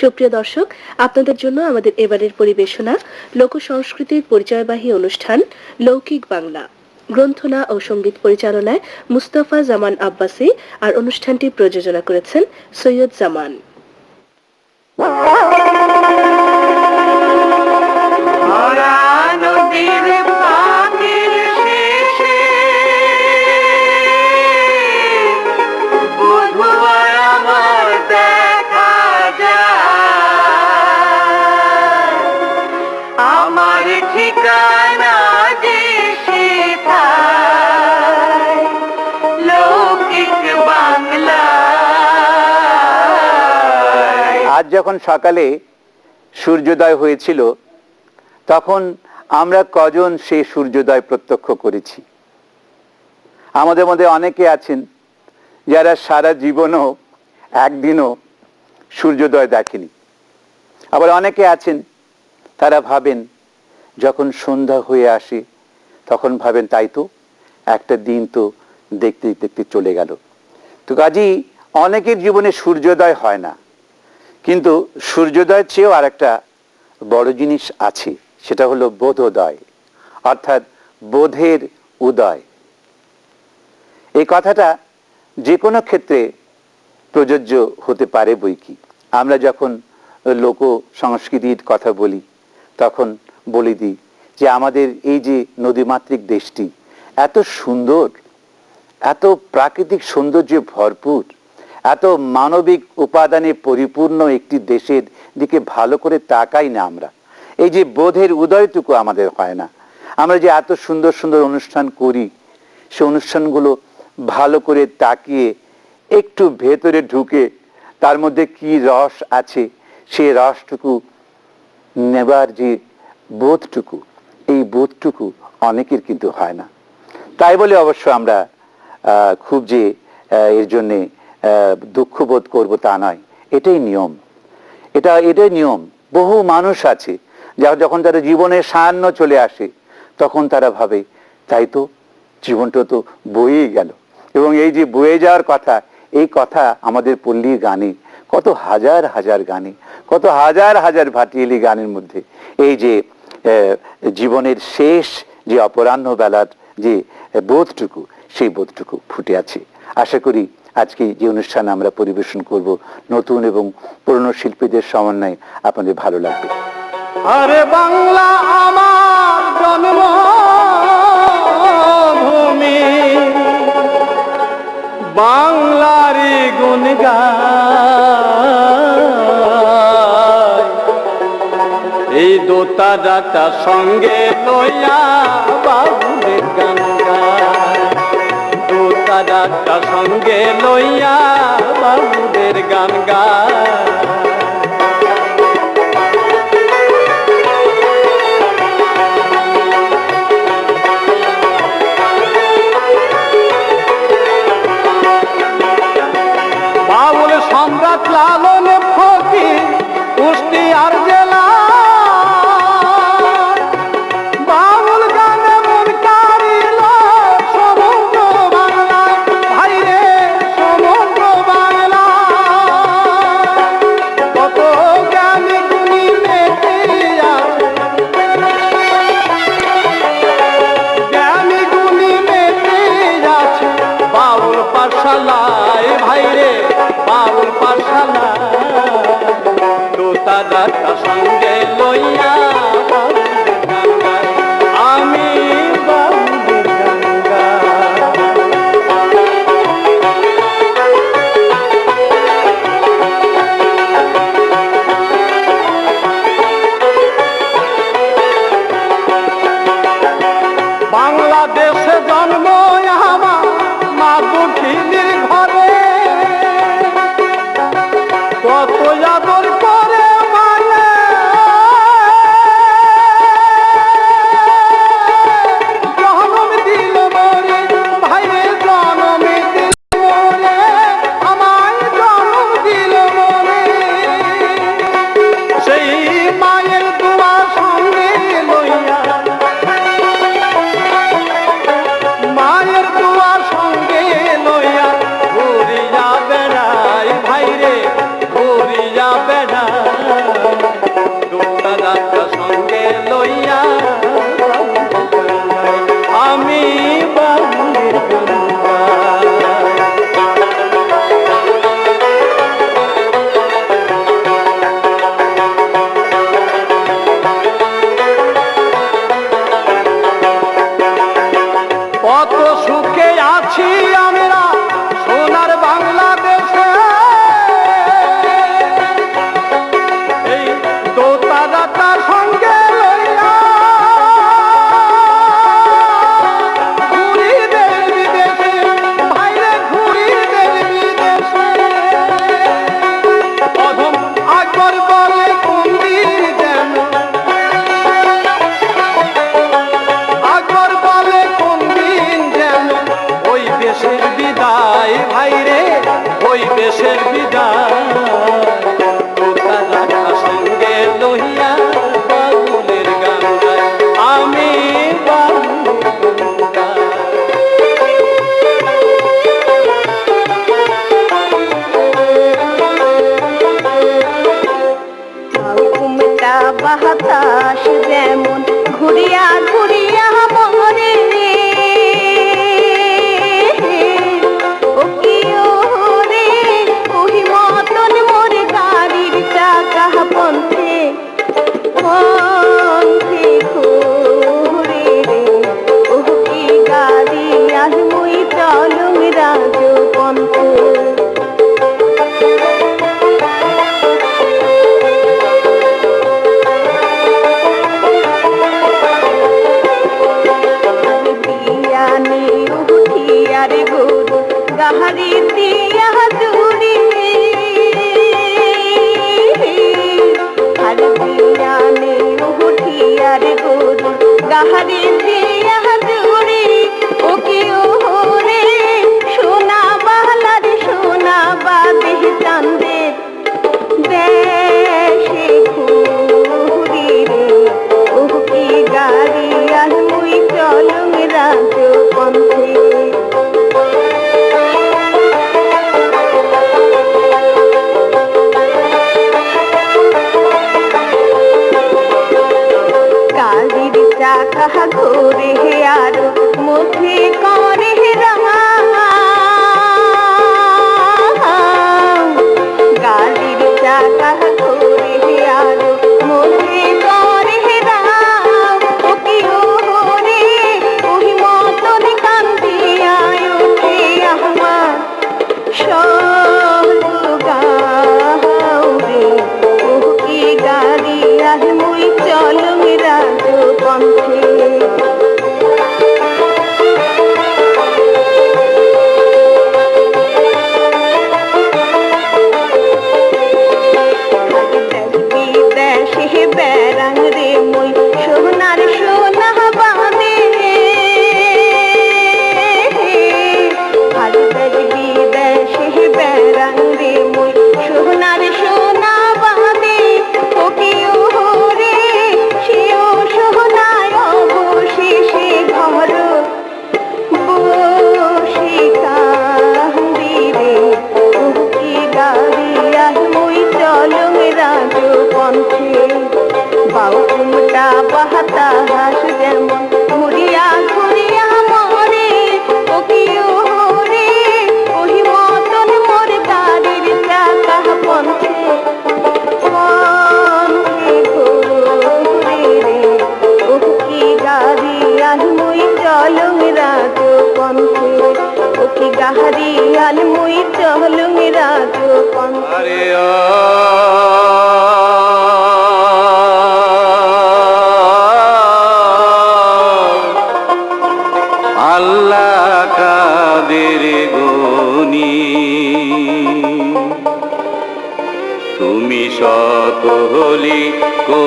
সুপ্রিয় দর্শক, আপনাদের জন্য আমাদের এবারের পরিবেশনা লোক সংস্কৃতির পরিচয়বাহী অনুষ্ঠান, লৌকিক বাংলা। গ্রন্থনা ও সংগীত পরিচালনায় মুস্তাফা জামান আব্বাসী আর অনুষ্ঠানটি প্রযোজনা করেছেন সৈয়দ জামান। ভরা নদীর আজ যখন সকালে সূর্যোদয় হয়েছিল, তখন আমরা কজন সেই সূর্যোদয় প্রত্যক্ষ করেছি? আমাদের মধ্যে অনেকে আছেন যারা সারা জীবনও একদিনও সূর্যোদয় দেখেনি। আবার অনেকে আছেন, তারা ভাবেন যখন সন্ধ্যা হয়ে আসে, তখন ভাবেন তাই তো, একটা দিন তো দেখতে দেখতে চলে গেল। তো কাজেই অনেকের জীবনে সূর্যোদয় হয় না। কিন্তু সূর্যোদয়ের চেয়েও আর একটা বড় জিনিস আছে, সেটা হলো বোধোদয়, অর্থাৎ বোধের উদয়। এই কথাটা যে কোনো ক্ষেত্রে প্রযোজ্য হতে পারে বই কি? আমরা যখন লোক সংস্কৃতির কথা বলি, তখন বলি দিই যে আমাদের এই যে নদীমাতৃক দেশটি, এত সুন্দর, এত প্রাকৃতিক সৌন্দর্যে ভরপুর এত মানবিক উপাদানে পরিপূর্ণ একটি দেশের দিকে ভালো করে তাকাই না আমরা। এই যে বোধের উদয়টুকু আমাদের হয় না। আমরা যে এত সুন্দর সুন্দর অনুষ্ঠান করি, সে অনুষ্ঠানগুলো ভালো করে তাকিয়ে একটু ভেতরে ঢুকে তার মধ্যে কি রস আছে, সে রসটুকু নেবার যে বোধটুকু, এই বোধটুকু অনেকের কিন্তু হয় না। তাই বলে অবশ্য আমরা খুব যে এর জন্যে দুঃখ বোধ করব তা নয়। এটাই নিয়ম। এটা, এটাই নিয়ম। বহু মানুষ আছে, যা যখন তারা জীবনে সায়ান্ন চলে আসে, তখন তারা ভাবে, তাই তো জীবনটা তো বয়েই গেল। এবং এই যে বয়ে যাওয়ার কথা, এই কথা আমাদের পল্লীর গানে, কত হাজার হাজার গানে, কত হাজার হাজার ভাটিয়েলি গানের মধ্যে, এই যে জীবনের শেষ যে অপরাহ্ন বেলার যে বোধটুকু, সেই বোধটুকু ফুটে আছে। আশা করি আজকে যে অনুষ্ঠান আমরা পরিবেশন করব নতুন এবং পুরনো শিল্পীদের সমন্বয়ে। আপনাদের ভালো লাগবে। আরে বাংলা আমার জন্মভূমি। ভূমি গায়। এই দোতা ডাটা সঙ্গে লইয়া বাবুদের গান গায়। দোতা ডাটা সঙ্গে লইয়া বাবুদের গান গায়। Santa Sangre. বাতাস যেমন ঘুরিয়া ঘুরিয়া মরে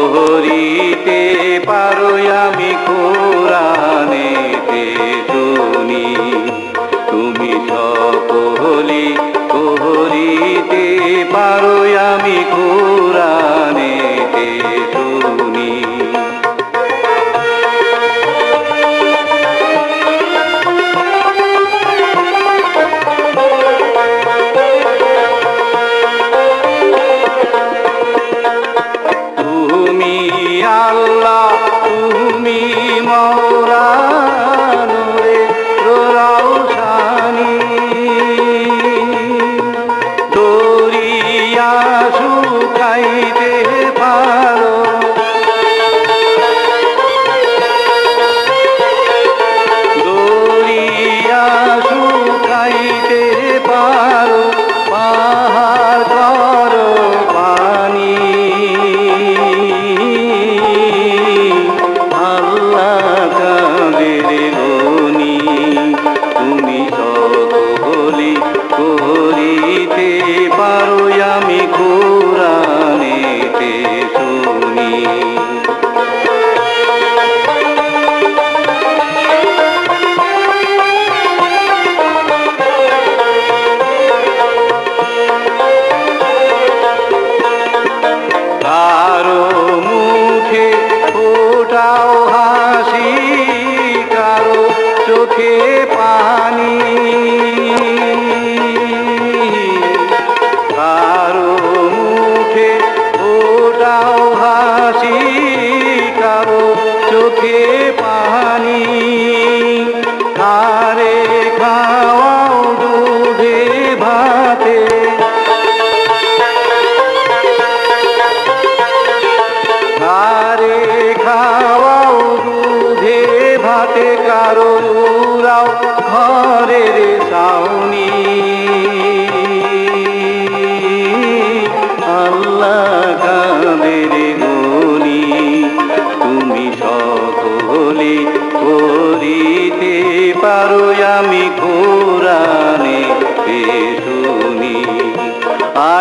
হরিতে পারো আমি কোরআনেতে তুমি তুমি সকলি কোহরিতে পারো আমি কোরআনেতে তুমি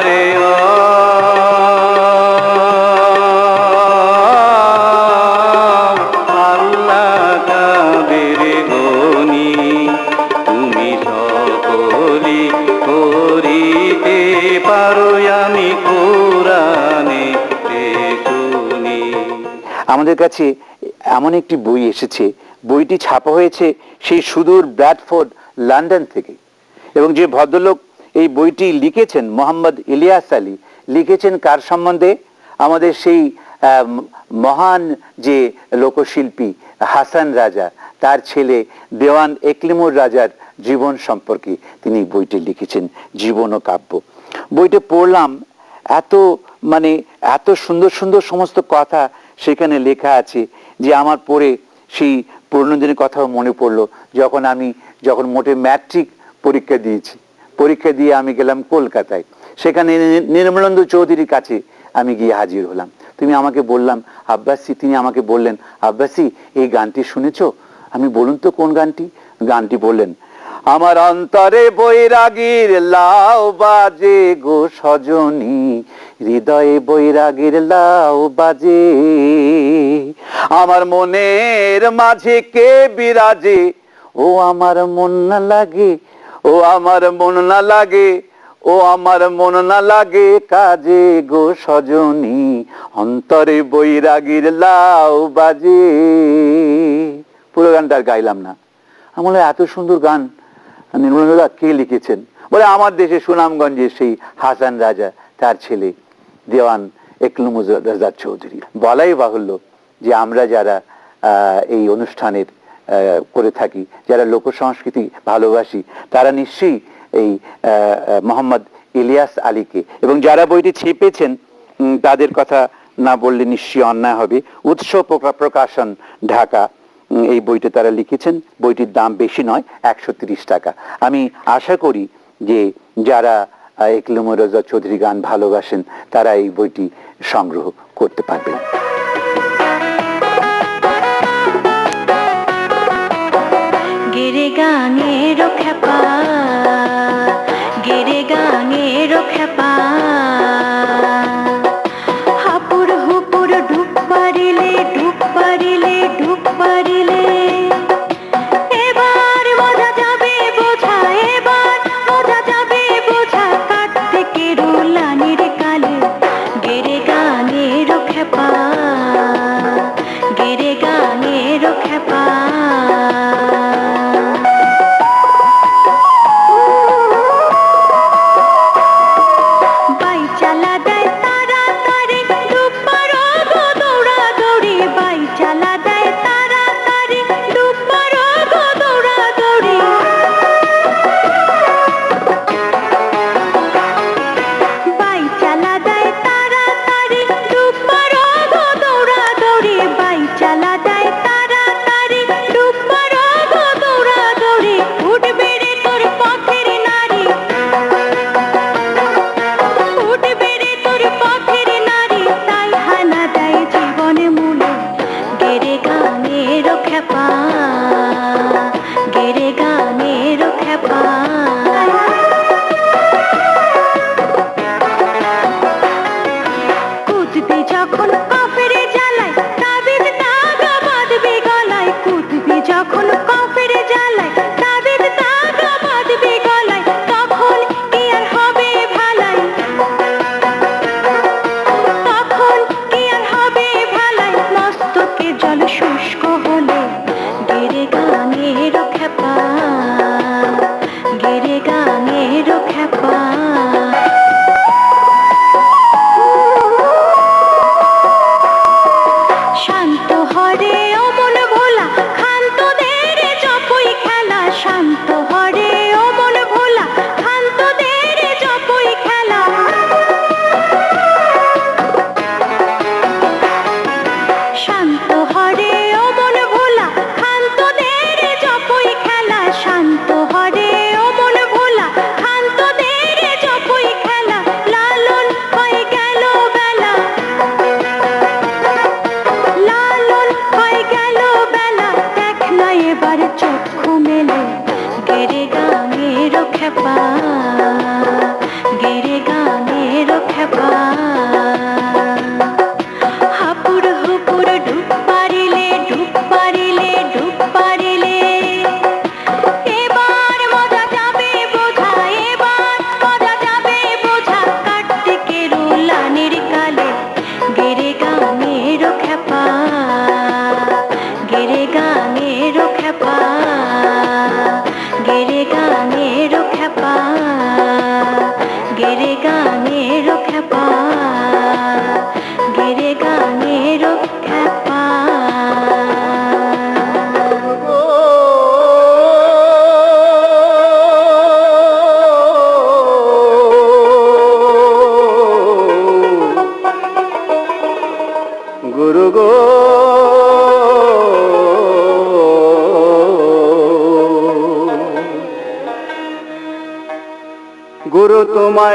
আমি আমাদের কাছে এমন একটি বই এসেছে। বইটি ছাপা হয়েছে সেই সুদূর ব্র্যাডফোর্ড লন্ডন থেকে। এবং যে ভদ্রলোক এই বইটি লিখেছেন মোহাম্মদ ইলিয়াস আলী। লিখেছেন কার সম্বন্ধে? আমাদের সেই মহান যে লোকশিল্পী হাসান রাজা, তার ছেলে দেওয়ান একলিমুর রাজার জীবন সম্পর্কে তিনি বইটি লিখেছেন, জীবন ও কাব্য। বইটা পড়লাম, এত মানে এত সুন্দর সুন্দর সমস্ত কথা সেখানে লেখা আছে যে আমার পড়ে সেই পুরনো দিনের কথাও মনে পড়ল, যখন আমি, যখন মোটে ম্যাট্রিক পরীক্ষা দিয়েছি। পরীক্ষা দিয়ে আমি গেলাম কলকাতায়। সেখানে নির্মলেন্দু চৌধুরীর কাছে আমি গিয়ে হাজির হলাম। তুমি আমাকে বললাম, আব্বাসি, তিনি আমাকে বললেন, আব্বাসি, এই গানটি শুনেছ? আমি বলুন তো কোন গানটি? গানটি বললেন, আমার অন্তরে বৈরাগীর লাউ বাজে গো সজনী, হৃদয়ে বৈরাগীর লাউ বাজে। আমার মনের মাঝে কে বিরাজে, ও আমার মন না লাগে ও আমার মন না লাগে, ও আমার মন না লাগে কাজে গো সজনী, অন্তরে বৈরাগীর লাউ বাজে। পুরো গানটা আর গাইলাম না। আমার এত সুন্দর গান। নির্মলদা কে লিখেছেন? বলে, আমার দেশে সুনামগঞ্জে সেই হাসান রাজা, তার ছেলে, দেওয়ান একলুমুজ রাজা চৌধুরী। বলাই বাহুল্য যে আমরা যারা এই অনুষ্ঠানের করে থাকি। যারা লোক সংস্কৃতি ভালোবাসি, তারা নিশ্চয়ই এই মোহাম্মদ ইলিয়াস আলীকে। এবং যারা বইটি ছেপেছেন তাদের কথা না বললে নিশ্চয়ই অন্যায় হবে। উৎস প্রকাশন ঢাকা এই বইটি তারা লিখেছেন। বইটির দাম বেশি নয়, একশো টাকা। আমি আশা করি যে যারা একলুম রাজা চৌধুরী গান ভালোবাসেন, তারা এই বইটি সংগ্রহ করতে পারবেন। গাঙের খেপা।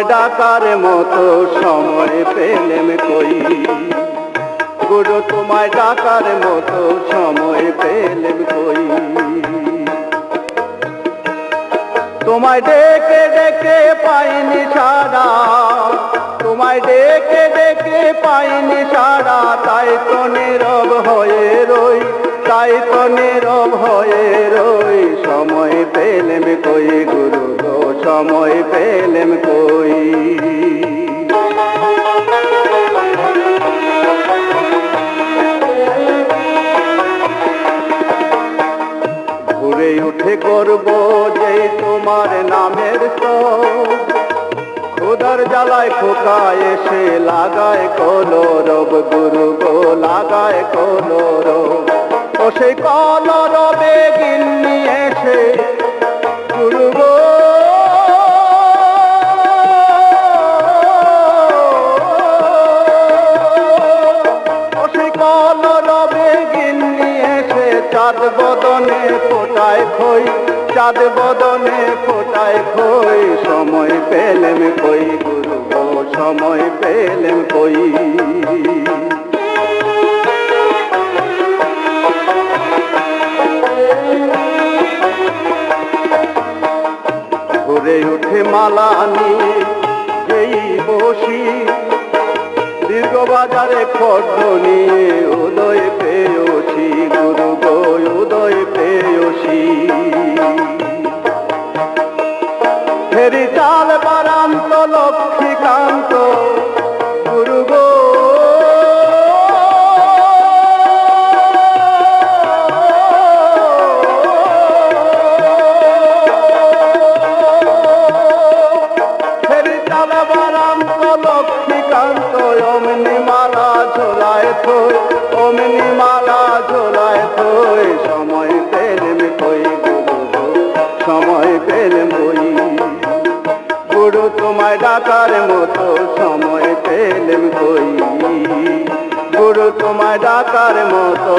ডাকার মতো সময় পেলেম কই? গুরু, তোমায় ডাকার মতো সময় পেলেম কই? তোমায় ডেকে ডেকে পাইনি সারা, তোমায় ডেকে ডেকে পাইনি সারা, তাই তো নীরব হয়ে রই, তাই তো নীরব হয়ে রই, সময় পেলেম কই গুরু? সময় পেলেম কই? ঘুরে উঠে করব যে তোমার নামের খোদার জ্বালায় খোকা এসে লাগায় কলো রব, গুরু গো, লাগায় কলো রব। ও সেই কল রবে গিন্নি এসে পেলেম কই উঠে মালা নিয়ে যেই বসি। দীর্ঘ বাজারে খড় নিয়ে উদয় তোমায় ডাকার মতো সময় পেলেন কই? গুরু তোমায় ডাকার মতো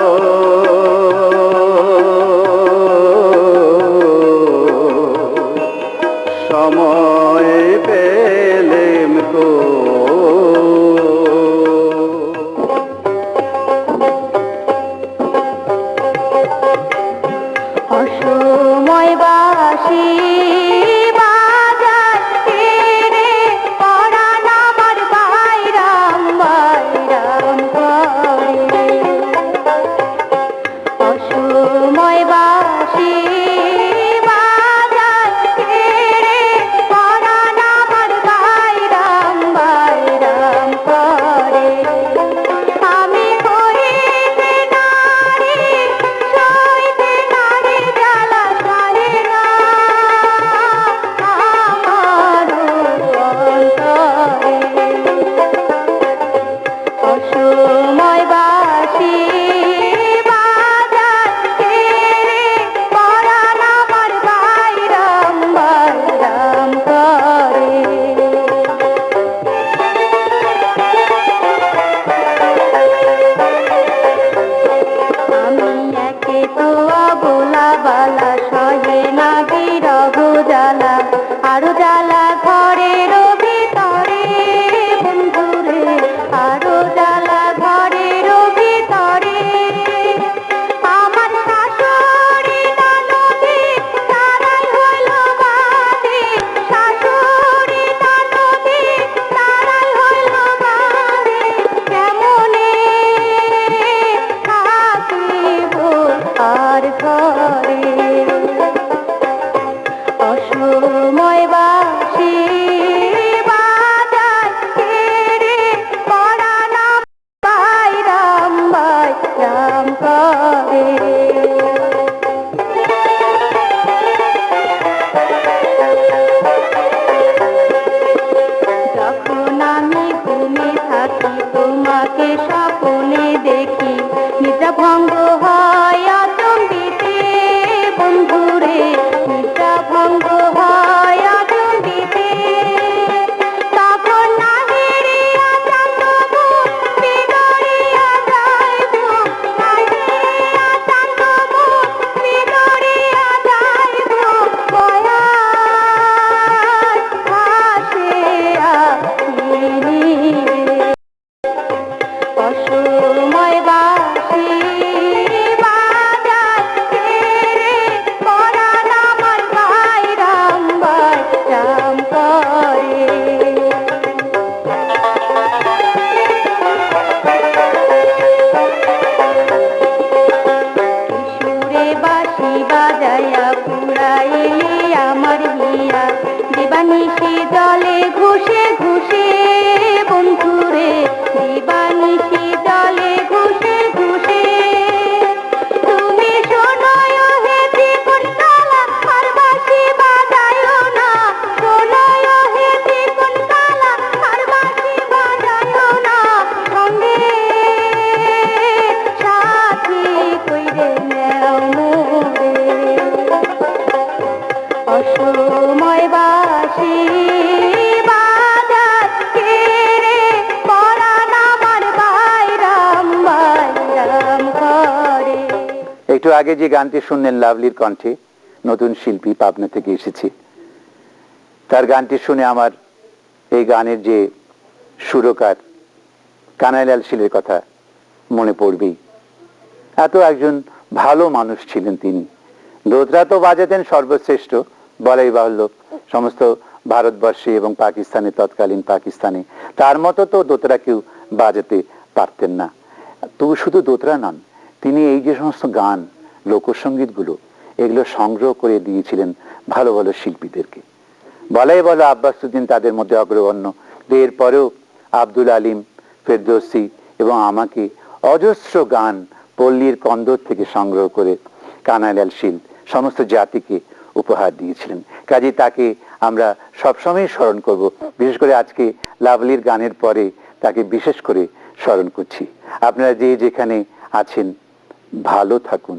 ভঙ্গ বাঁশি বাজায়া আমার হিয়া। দিবানিশি ঘুষে ঘুষে বন্ধুরে দিবানিশি দলে আগে যে গানটি শুনলেন লাভলির কণ্ঠে, নতুন শিল্পী পাবনা থেকে এসেছে। তার গানটি শুনে আমার এই গানের যে সুরকার কানাইলাল শীলের কথা মনে পড়বেই। এত একজন ভালো মানুষ ছিলেন তিনি। দোতরা তো বাজাতেন সর্বশ্রেষ্ঠ, বলাই বাহুল্য। সমস্ত ভারতবর্ষে এবং পাকিস্তানে, তৎকালীন পাকিস্তানে, তার মতো তো দোতরা কেউ বাজাতে পারতেন না। তবু শুধু দোতরা নন, তিনি এই যে সমস্ত গান লোকসঙ্গীতগুলো এগুলো সংগ্রহ করে দিয়েছিলেন ভালো ভালো শিল্পীদেরকে। বলাই বলো আব্বাসুদ্দিন তাদের মধ্যে অগ্রগণ্য। এরপরেও আব্দুল আলিম, ফেরদৌসি এবং আমাকে অজস্র গান পল্লীর কন্দর থেকে সংগ্রহ করে কানাইলাল শীল সমস্ত জাতিকে উপহার দিয়েছিলেন। কাজে তাকে আমরা সবসময় স্মরণ করব। বিশেষ করে আজকে লাভলির গানের পরে তাকে বিশেষ করে স্মরণ করছি। আপনারা যে যেখানে আছেন, ভালো থাকুন।